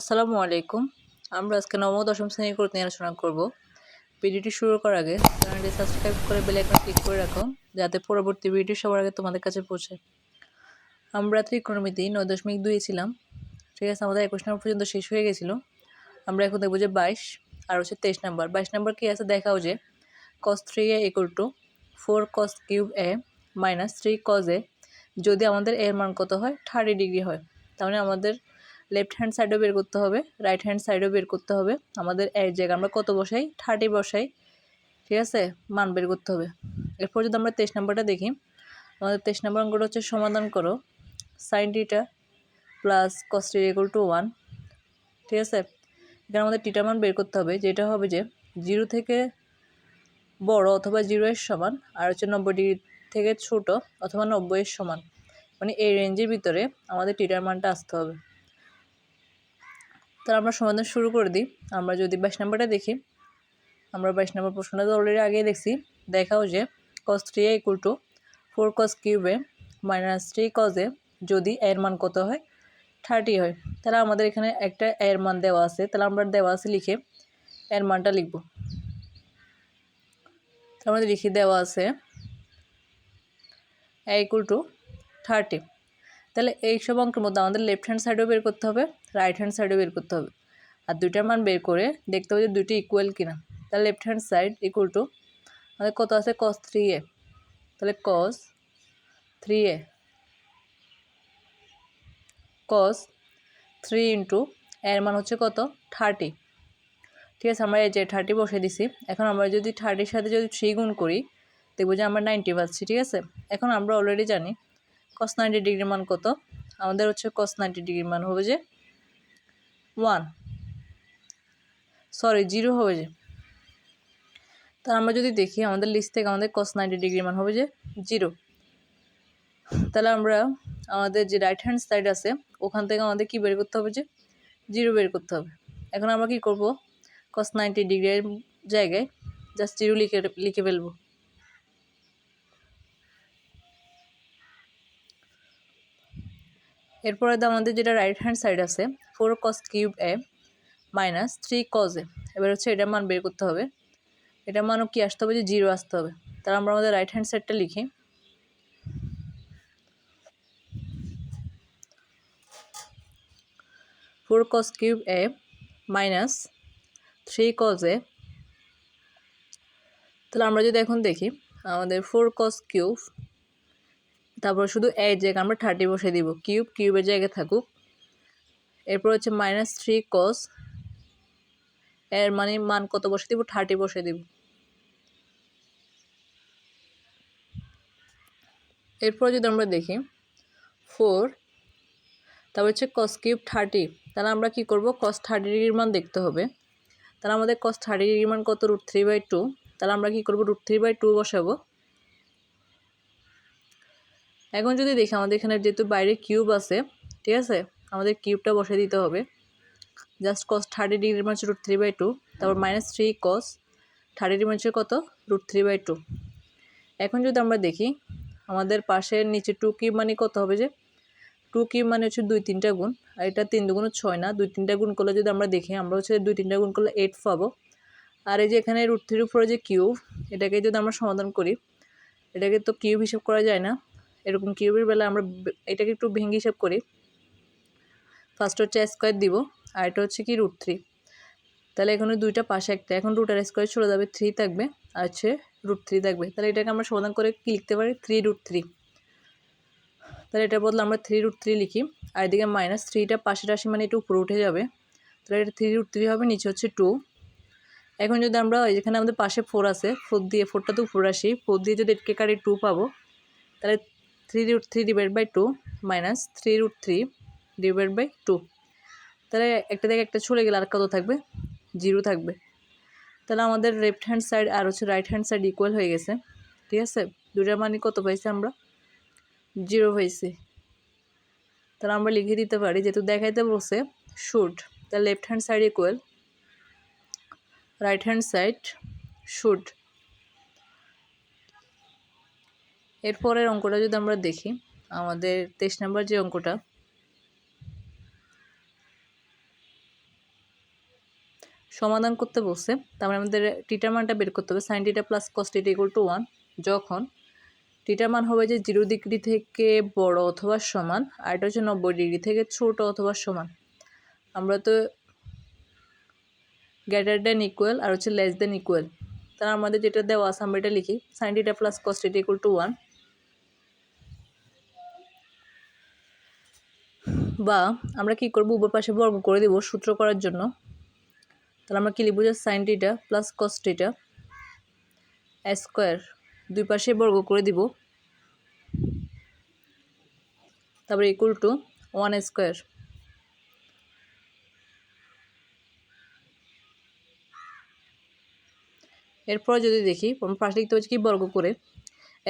আসসালামু আলাইকুম। আমরা আজকে নবম দশম শ্রেণির কোর্স নিয়ে আলোচনা করব। ভিডিওটি শুরু করার আগে চ্যানেলটি সাবস্ক্রাইব করে বেল আইকন ক্লিক করে রাখো, যাতে পরবর্তী ভিডিও সবার আগে তোমাদের কাছে পৌঁছে আমরা ত্রিকোণমিতি নয় দশমিক দুই ছিলাম। ঠিক আছে, আমাদের একুশ নম্বর পর্যন্ত শেষ হয়ে গেছিল। আমরা এখন দেখব যে বাইশ আর হচ্ছে তেইশ নাম্বার। বাইশ নাম্বার কি আছে? দেখাও যে cos three A equal to four cos cube A minus three cos A যদি আমাদের এর মান কত হয়? থার্টি ডিগ্রি হয়। তাহলে আমাদের লেফট হ্যান্ড সাইডও বের করতে হবে রাইট হ্যান্ড সাইডও বের করতে হবে। আমাদের এক জায়গায় আমরা কত বসাই? থার্টি বসাই। ঠিক আছে? মান বের করতে হবে। এরপর যদি আমরা তেইশ নাম্বারটা দেখি, আমাদের তেইশ নাম্বার অঙ্কটা হচ্ছে সমাধান করো। Sine theta plus cos equal to one ঠিক আছে? এখানে আমাদের টিটার মান বের করতে হবে, যেটা হবে যে জিরো থেকে বড় অথবা জিরো এর সমান, আর হচ্ছে নব্বই ডিগ্রি থেকে ছোট অথবা নব্বই এর সমান। মানে এই রেঞ্জের ভিতরে আমাদের টিটার মানটা আসতে হবে। তাহলে আমরা সমাধান শুরু করে দিই। আমরা যদি বাইশ নাম্বারটা দেখি, আমরা বাইশ নাম্বার প্রশ্নটা তো অলরেডি আগেই দেখছি। দেখাও যে cos three A equal to four cos কিউবে minus three কজে যদি এর মান কত হয়? থার্টি হয়। তাহলে আমাদের এখানে একটা এর মান দেওয়া আছে। তাহলে আমরা দেওয়া আছে লিখে এর মানটা লিখব। আমাদের লিখে দেওয়া আছে এ ইকুয়াল টু থার্টি তাহলে এই সব অঙ্কের মধ্যে আমাদের লেফট হ্যান্ড সাইডও বের করতে হবে রাইট হ্যান্ড সাইডেও বের করতে হবে। আর দুইটার মান বের করে দেখতে হবে যে দুইটি ইকুয়াল কিনা। তাহলে left hand side equal to আমাদের কত আছে? কস থ্রি এ তাহলে cos three A cos three into এর মান হচ্ছে কত? থার্টি ঠিক আছে, আমরা এই যে থার্টি বসে দিছি। এখন আমরা যদি থার্টির সাথে যদি থ্রি গুণ করি, দেখব যে আমরা নাইনটি পাচ্ছি, ঠিক আছে? এখন আমরা অলরেডি জানি কস নাইনটি ডিগ্রির মান কত? আমাদের হচ্ছে কস নাইনটি ডিগ্রির মান হবে যে ওয়ান সরি জিরো হবে যে। তা আমরা যদি দেখি, আমাদের লিস্ট থেকে আমাদের কস নাইনটি ডিগ্রির মান হবে যে জিরো তাহলে আমরা আমাদের যে রাইট হ্যান্ড সাইড আছে, ওখান থেকে আমাদের কি বের করতে হবে যে জিরো বের করতে হবে। এখন আমরা কি করব? কস নাইনটি ডিগ্রির জায়গায় জাস্ট জিরো লিখে লিখে ফেলব। এরপরে আমাদের যেটা রাইট হ্যান্ড সাইড আছে four cos cube A minus three cos A এবার হচ্ছে এটার মান বের করতে হবে। এটার মানও কি আসতে হবে যে জিরো আসতে হবে। তাহলে আমরা আমাদের রাইট হ্যান্ড সাইডটা লিখি। Four cos cube A minus three cos A তাহলে আমরা যদি এখন দেখি, আমাদের ফোর কস কিউব তারপর শুধু এর জায়গায় আমরা থার্টি বসে দিব। কিউব কিউবের জায়গায় থাকুক। এরপর হচ্ছে মাইনাস থ্রি কস এর মানে মান কত বসে দিব? থার্টি বসে দিব। এরপর যদি আমরা দেখি ফোর তারপর হচ্ছে কস কিউব থার্টি তাহলে আমরা কি করব? কস থার্টি ডিগ্রির মান দেখতে হবে। তাহলে আমাদের কস থার্টি ডিগ্রির মান কত? রুট থ্রি বাই টু তাহলে আমরা কি করব? রুট থ্রি বাই টু বসাবো। এখন যদি দেখি, আমাদের এখানে যেহেতু বাইরে কিউব আছে, ঠিক আছে? আমাদের কিউবটা বসে দিতে হবে। জাস্ট কস থার্টি ডিগ্রির মানে রুট থ্রি বাই টু তারপর minus three cos thirty degree মানে কত? রুট থ্রি বাই টু এখন যদি আমরা দেখি, আমাদের পাশের নিচে টু কিউব মানে কত হবে যে? টু কিউব মানে হচ্ছে দুই তিনটা গুণ, আর এটা তিন দুগুণ ছয় না? দুই তিনটা গুণ করলে যদি আমরা দেখি, আমরা হচ্ছে দুই তিনটা গুণ করলে এইট পাবো। আর এই যে এখানে রুট থ্রির উপরে যে কিউব এটাকে যদি আমরা সমাধান করি, এটাকে তো কিউব হিসাব করা যায় না। এরকম কিউবের বেলা আমরা এটাকে একটু ভেঙে হিসাব করি। ফার্স্ট হচ্ছে স্কোয়ার দিব, আর এটা হচ্ছে কি রুট থ্রি তাহলে এখানে দুইটা পাশে একটা, এখন রুট আর স্কোয়ার চলে যাবে থ্রি থাকবে, আর হচ্ছে রুট থ্রি থাকবে। তাহলে এটাকে আমরা সমাধান করে কি লিখতে পারি? থ্রি রুট থ্রি তাহলে এটার বদলে আমরা থ্রি রুট থ্রি লিখি, আর এদিকে মাইনাস থ্রিটা পাশে রাশি মানে একটু উপরে উঠে যাবে। তাহলে এটা থ্রি রুট থ্রি হবে, নিচে হচ্ছে টু এখন যদি আমরা যেখানে আমাদের পাশে ফোর আছে ফোর দিয়ে ফোরটা তো উপরে আসি ফোর দিয়ে যদি এটকে কাটি টু পাবো, তাহলে three root three divide by two minus three root three divide by two তাহলে একটা থেকে একটা চলে গেলে আর কত থাকবে? জিরো থাকবে। তাহলে আমাদের লেফট হ্যান্ড সাইড আর হচ্ছে রাইট হ্যান্ড সাইড ইকুয়াল হয়ে গেছে। ঠিক আছে? দুটার মানে কত পাইছি আমরা? জিরো পাইছি। তাহলে আমরা লিখে দিতে পারি, যেহেতু দেখাইতে বসে শুড তাহলে left hand side equal right hand side should এরপরের অঙ্কটা যদি আমরা দেখি, আমাদের তেইশ নাম্বার যে অঙ্কটা, সমাধান করতে বলছে তারপরে আমাদের টিটার মানটা বের করতে হবে sine theta plus cos theta equal to one যখন টিটার মান হবে যে জিরো ডিগ্রি থেকে বড় অথবা সমান, আর এটা হচ্ছে নব্বই ডিগ্রি থেকে ছোট অথবা সমান। আমরা তো গ্রেটার দেন ইকুয়াল আর হচ্ছে লেস দেন ইকুয়াল তাহলে আমাদের যেটা দেওয়া আছে আমরা এটা লিখি sine theta plus cos theta equal to one বা আমরা কি করব? উপর পাশে বর্গ করে দেব সূত্র করার জন্য। তাহলে আমরা কি লিখব যে sine theta plus cos theta square দুই পাশে বর্গ করে দিব। তারপরে ইকুয়াল টু ওয়ান স্কোয়ার এরপর যদি দেখি, আমরা পাশে লিখতে পারছি কি বর্গ করে।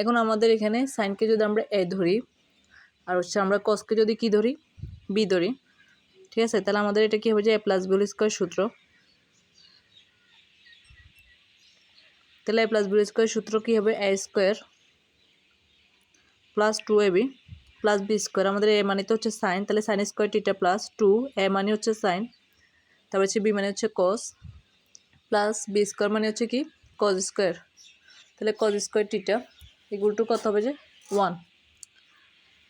এখন আমাদের এখানে সাইনকে যদি আমরা এ ধরি, আর হচ্ছে আমরা কসকে যদি কি ধরি? বি ধরি ঠিক আছে, তাহলে আমাদের এটা কি হবে যে এ প্লাস বি স্কোয়ার সূত্র? তাহলে এ প্লাস বি স্কোয়ার সূত্র কী হবে? A square plus two A B plus B square আমাদের এ মানে তো হচ্ছে সাইন তাহলে sine square theta plus two A মানে হচ্ছে সাইন তারপর হচ্ছে বি মানে হচ্ছে কস প্লাস বি স্কোয়ার মানে হচ্ছে কি? কজ স্কোয়ার তাহলে কজ স্কোয়ার টিটা এগুলো টু কত হবে যে? ওয়ান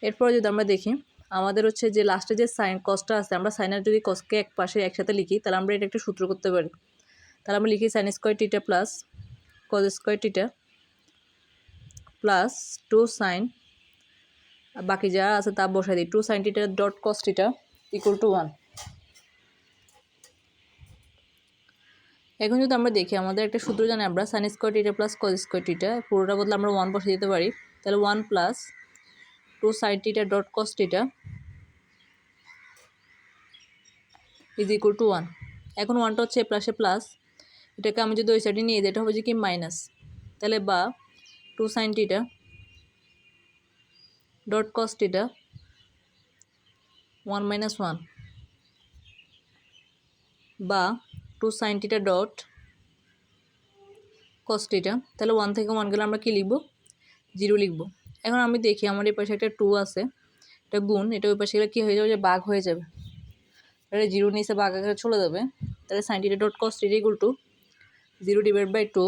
এরপর যদি আমরা দেখি আমাদের হচ্ছে যে লাস্টে যে সাইন কসটা আছে, আমরা সাইনের যদি কসকে এক পাশে একসাথে লিখি, তাহলে আমরা এটা একটা সূত্র করতে পারি। তাহলে আমরা লিখি sine square theta plus cos square theta plus two sine বাকি যা আছে তা বসাই দিই। Two sine theta dot cos theta equal to one এখন যদি আমরা দেখি, আমাদের একটা সূত্র জানি আমরা sine square theta plus cos square theta পুরোটা বদলে আমরা ওয়ান বসে দিতে পারি। তাহলে one plus two sine theta dot cos theta is equal to one এখন ওয়ানটা হচ্ছে প্লাসে প্লাস এটাকে আমি যদি ওই সাইডে নিয়ে যাই, এটা হবে যে কি মাইনাস তাহলে বা two sine theta dot cos theta one minus one বা two sine theta dot cos theta তাহলে ওয়ান থেকে ওয়ান গেলে আমরা কী লিখব? জিরো লিখব। এখন আমি দেখি, আমার এই পাশে একটা টু আছে, এটা গুণ, এটা ওই পাশে গেলে কী হয়ে যাবে যে বাঘ হয়ে যাবে। তাহলে জিরো নিচে বাঘ আকারে চলে যাবে, তাহলে sine theta dot cos equal to zero divide by two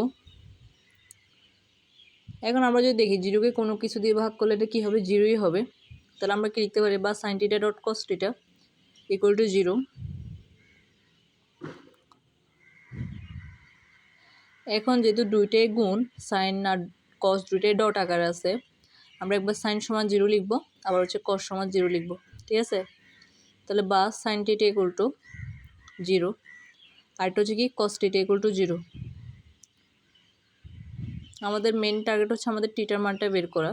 এখন আমরা যদি দেখি, জিরোকে কোনো কিছু দিয়ে ভাগ করলে এটা কী হবে? জিরোই হবে। তাহলে আমরা কি লিখতে পারি? বা sine theta dot cos theta equal to zero এখন যেহেতু দুইটাই গুণ সাইন আর কস দুইটাই ডট আকার আছে আমরা একবার সাইন সমান জিরো লিখব, আবার হচ্ছে কস সমান জিরো লিখব, ঠিক আছে? তাহলে বা sine theta equal to zero আরেকটা হচ্ছে কি cos theta equal to zero আমাদের মেন টার্গেট হচ্ছে আমাদের টিটার মানটা বের করা।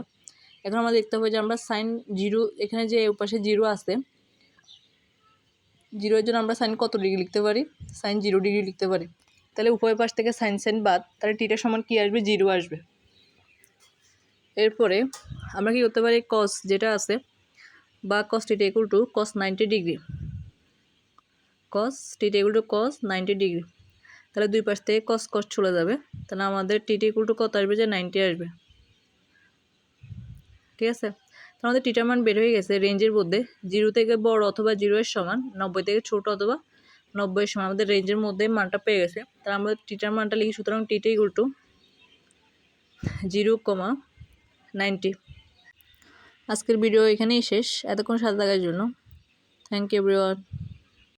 এখন আমরা দেখতে হবে যে আমরা সাইন জিরো এখানে যে পাশে জিরো আছে জিরোর জন্য আমরা সাইন কত ডিগ্রি লিখতে পারি? সাইন জিরো ডিগ্রি লিখতে পারি। তাহলে উভয় পাশ থেকে সাইন সাইন বাদ, তাহলে টিটার সমান কী আসবে? জিরো আসবে। এরপরে আমরা কি করতে পারি? কস যেটা আছে বা cos theta equal to cos ninety degree cos theta equal to cos ninety degree তাহলে দুই পাশ থেকে কস কস চলে যাবে। তাহলে আমাদের টিটি ইকুয়াল টু কত আসবে? যে নাইনটি আসবে। ঠিক আছে? তো আমাদের টিটার মান বের হয়ে গেছে রেঞ্জের মধ্যে। জিরো থেকে বড় অথবা জিরো এর সমান, নব্বই থেকে ছোট অথবা নব্বই সমান। আমাদের রেঞ্জের মধ্যে মানটা পেয়ে গেছে। তাহলে আমরা টিটার মানটা লিখি, সুতরাং theta equal to zero comma ninety. আজকের ভিডিও এখানেই শেষ। এতক্ষণ সাথে থাকার জন্য। Thank you everyone